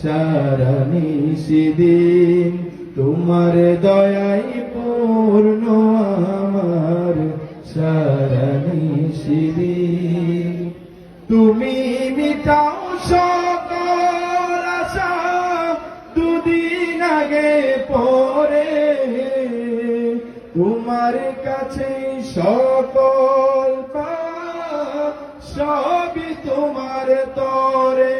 সারা নিশিদিন তোমার দয়াই পূর্ণ আমার সারা তুমি মিটাও সকল দুদিন আগে পরে। তোমার কাছে সকল সবই তোমার তরে।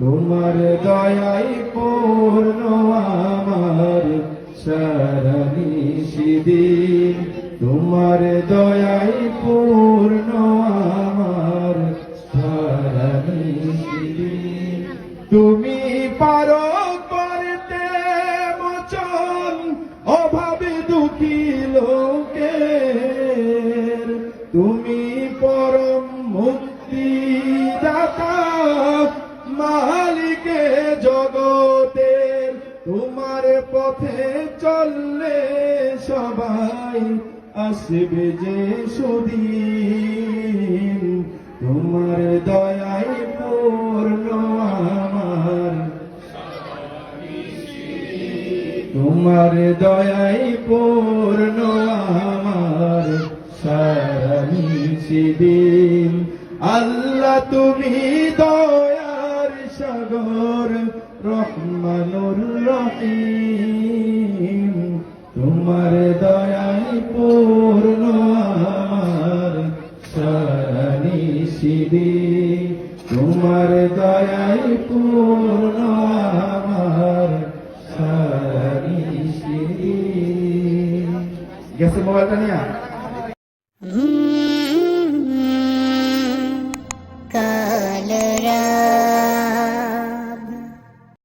তোমার দয়াই পূর্ণ আমার সারা নিশিদিন তোমার দয়ায় পূর্ণ আমার সারা নিশিদিন তুমি পারো করতে মোচন অভাবে দুঃখী লোকের। তুমি পরম মুক্তি দাতা মালিকে জগতের তোমার পথে চললে সবাই আসবে যে সুদিন। তোমার দয়াই পূর্ণ আমার। তোমার দয়াই পূর্ণ আমার। সারা নিশিদিন আল্লাহ তুমি দয়ার সাগর, রহমানুর রহিম। তোমার দয়াই পূর্ণ আমার সারা নিশিদিন তোমার দয়াই পূর্ণ আমার সারা নিশিদিন গেছে মোবাইলটা নিয়ে